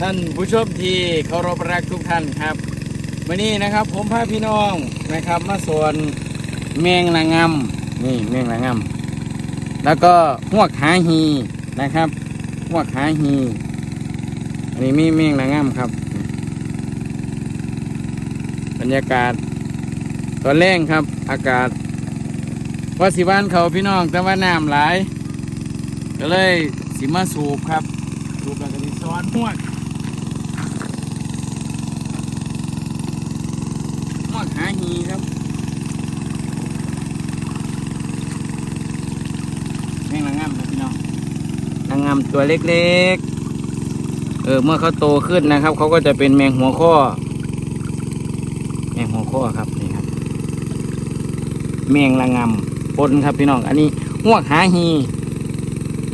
ท่านผู้ชมที่เคารพรักทุกท่านครับวันนี้นะครับผมพาพี่น้องนะครับ มาสวนแมงละงำนี่แมงละงำแล้วก็หวกหาฮีนะครับหวกหาฮีอันนี้มีแมงละงำครับ บรรยากาศตอนแรกครับ อากาศว่าสิบ้านเขาพี่น้องแต่ว่าน้ำหลาย ก็เลยสิมาสูบครับ สูบแล้วก็มีซ้อนหวกหวกหาฮีครับแม่งนางงามพี่น้องนางงามตัวเล็กๆ เออเมื่อเขาโตขึ้นนะครับ เขาก็จะเป็นแมงหัวข้อ แมงหัวข้อครับนี่ครับ แมงละงำปนครับพี่น้อง อันนี้หัวหาฮี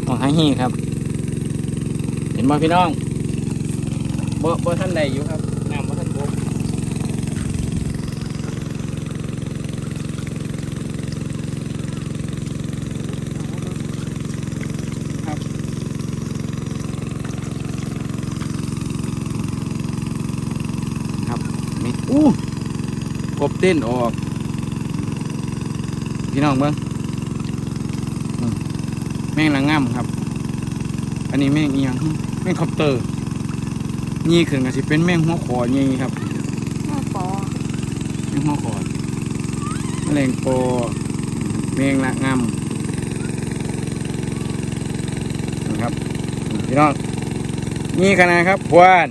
หัวหาฮีครับ เห็นบ่พี่น้องบ่บ่ท่านใดอยู่ครับน้ำบ่ท่านบกครับครับนี่ อู้กบเต้นออก พี่น้องเบิ้งแม่งละง่ำครับ อันนี้แม่งเอียงแม่งคอปเตอร์ นี่ขึ้นก็สิเป็นแม่งหัวขอนี่ครับหม้อปอแม่งหัวขอแมลงปอแมงละง่ำนะครับ พี่น้องนี่ขนาดครับพวน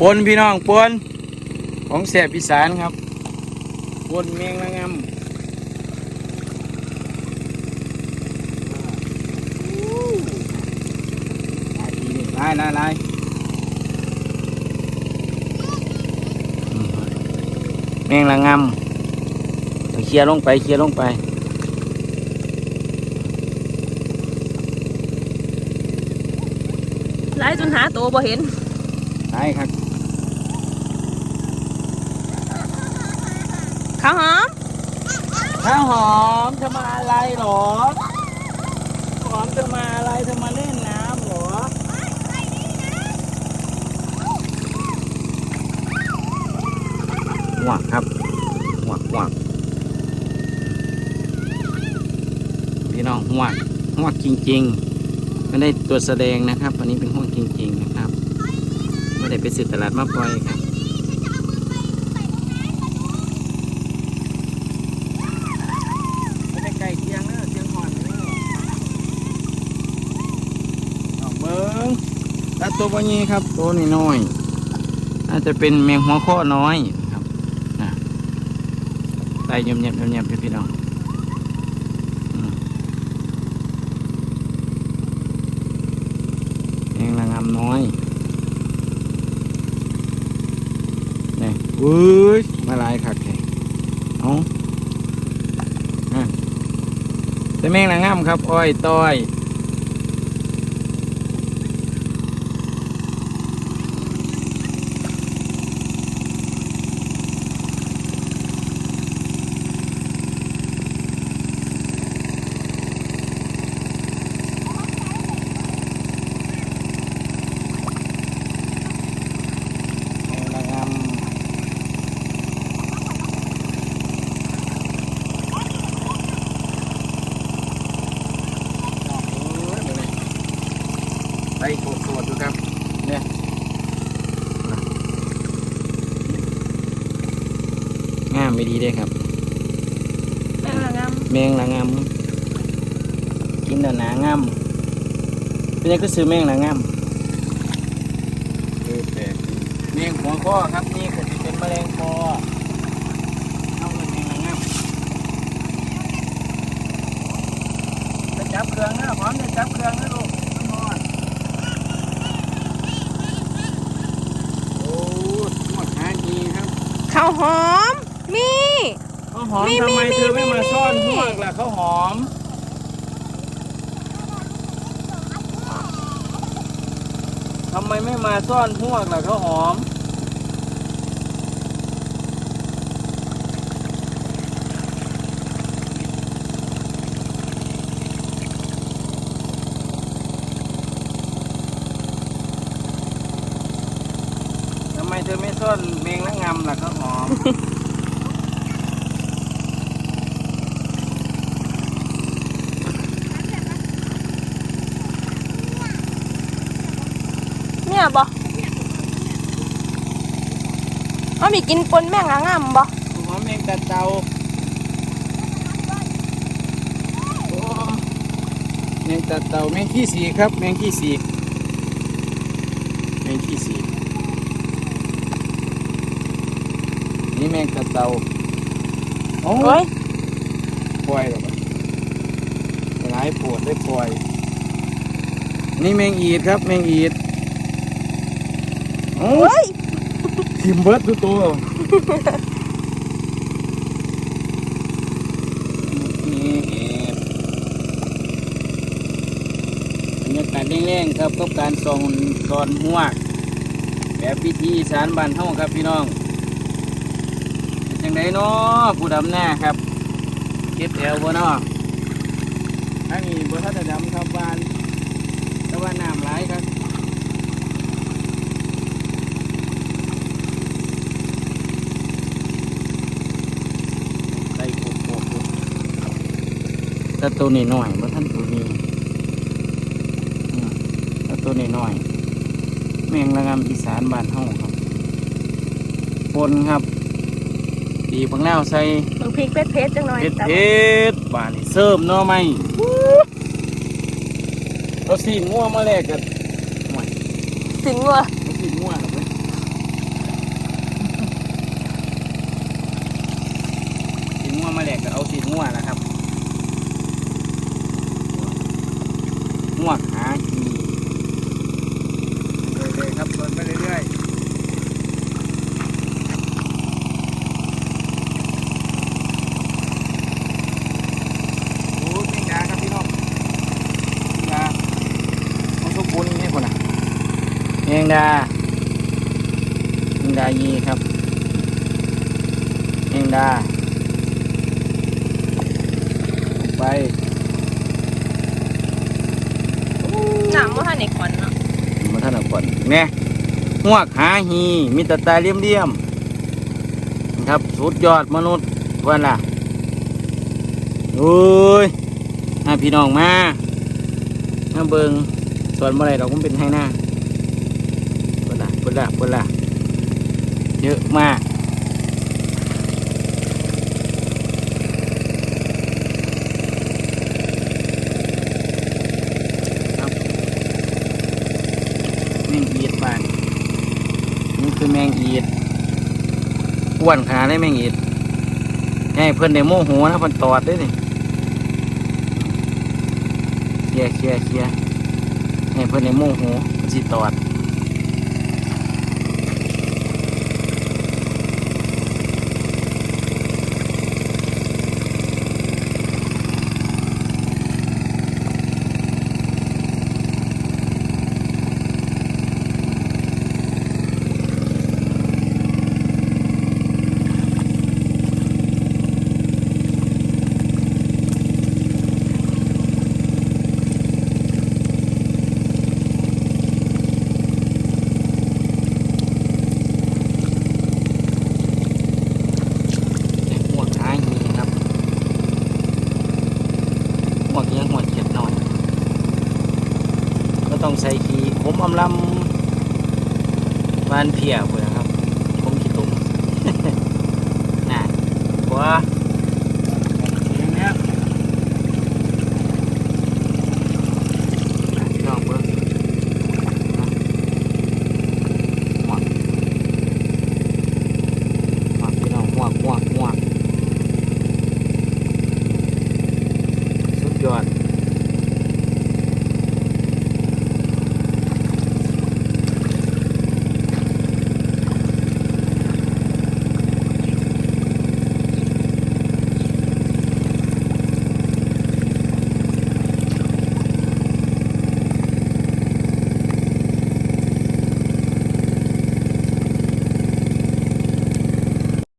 ปนพี่น้องปน ของแสบอีสานครับปนแมงละง่ำไล่ไล่ไล่แมงละงำเคลียร์ลงไปเคลียร์ลงไปไล่จนหาตัวบ่เห็นไล่ครับ ข้าวหอม ข้าวหอมเธอมาอะไรหรอหอมเธอมาอะไรเธอมาเล่นน้ำหรอหวักครับหวักหวักพี่น้องหวักหวักจริงๆไม่ได้ตัวแสดงนะครับอันนี้เป็นห้วงจริง ๆ นะครับไม่ได้ไปซื้อตลาดมาปล่อยครับไม่ได้ไก่เคียงเนอะเคียงหอนเนอะเอาเบิ้งแตาตัวนี้ครับ ตัวนี้น้อยๆอาจจะเป็นแมงหัวข้อน้อยครับนะไต่เงียบๆเงียบๆพี่น้องแมงละงำน้อยนี่อุ้ยมาลายคักแท้เอาอะแต่แมงนางงามครับ อ้อยต้อยแมงนางงามไปโสดโสดดูครับ เนี่ยงามไม่ดีเลยครับ แม่งละงามแมงละงำกินแล้วหนางำเป็นยังก็ซื้อแมงละงำเออแต่แมงหัวข้อครับนี่คือเป็นแมลงปอเอาเป็นแมงละงำจะจับเครื่องนะพร้อมจะจับเครื่องนะลูกน้ำมันโอ้หมดหาดีครับ ข้าวหอมมีข้าวหอมมีทำไมมีเธอไม่มีมาซ่อนมี พวกล่ะข้าวหอม ทำไมไม่มาซ่อนพวกล่ะข้าวหอม เธอไม่ซ่อนแมงละงำล่ะข้าวหอมเนี่ยบ่เอามีกินปนแม่งละงำบ่ข้าวหอมแมงตะเตาแมงตะเตาแมงขี้สีกครับ แมงขี้สีกแมงขี้สีกนี่แมงตะเตาโอ้โอ้ยยปล่อยหรอกหลายปวดได้ปล่อย นี่แมงอีดครับแมงอีดโอ้โอ้ยยทิมเบิร์ดดูตัวนี่บรรยากาศแรงๆครับกับการส่องตอนหัวกแบบพิธีอีสารบ้านเฮาครับพี่น้องเป็น จังไดเนาะผู้ดำหน้าครับเก็บแถวบ่เนาะอันนี้บ่ทันได้ดำครับบ้านแต่ว่าน้ำหลายครับใส่โคกโคกโคกแต่ตัวนี้หน่อยเมื่อท่านตัวนี้อืมแต่ตัวนี้หน่อย แมงระงำอีสานบ้านเฮาครับปนครับ ดีบังแล้วใส่บางพริกเผ็ดๆจังหน่อยเผ็ดแต่เผ็ดบานนี่เสริมเนาะไหมเราสีม่วมาแลกกันห่วยสินวัวเราสีม่วครับเว้ยสีม่วมาแลกก็เอาสีม่วนะครับม่วหาขีเรื่อยๆครับเดินไปเรื่อยๆโอ้ยยาครับพี่น้องยาเอาทุกปุนนี่คนน่ะเอ งดาเองดายีครับเองดาลงไปน้ำว่าให้ในขวัญเนาะมาท่านเอาก่อนเนี่ยหวกหาหีมีแตาตาเลี่ยมเลี่ยมๆนะครับสุดยอดมนุษย์วันล่ะโอ้ยมาพี่น้องมามาเบิงส่วนเมื่อไรเราก็เป็นให้หน้าเปิดละเปิดละเปิดละเยอะมากครับแมงอีดบ้านนี่คือแมงอีดอ้วนขาได้แมงอีดให้เพื่อนได้โมโหนะเพื่อนตอดได้นี่เคลียร์เคลียร์เคลียร์ให้เพื่อนได้โมโหเพิ่นสิตอด หัวขาหีครับหัวเกี้ยงหัวเจ็ดหน่อย ก็ ต้องใส่ขีผมอำลำวานเพียพุ่นนะครับ ผมขี้ตุ่มน่ะว่า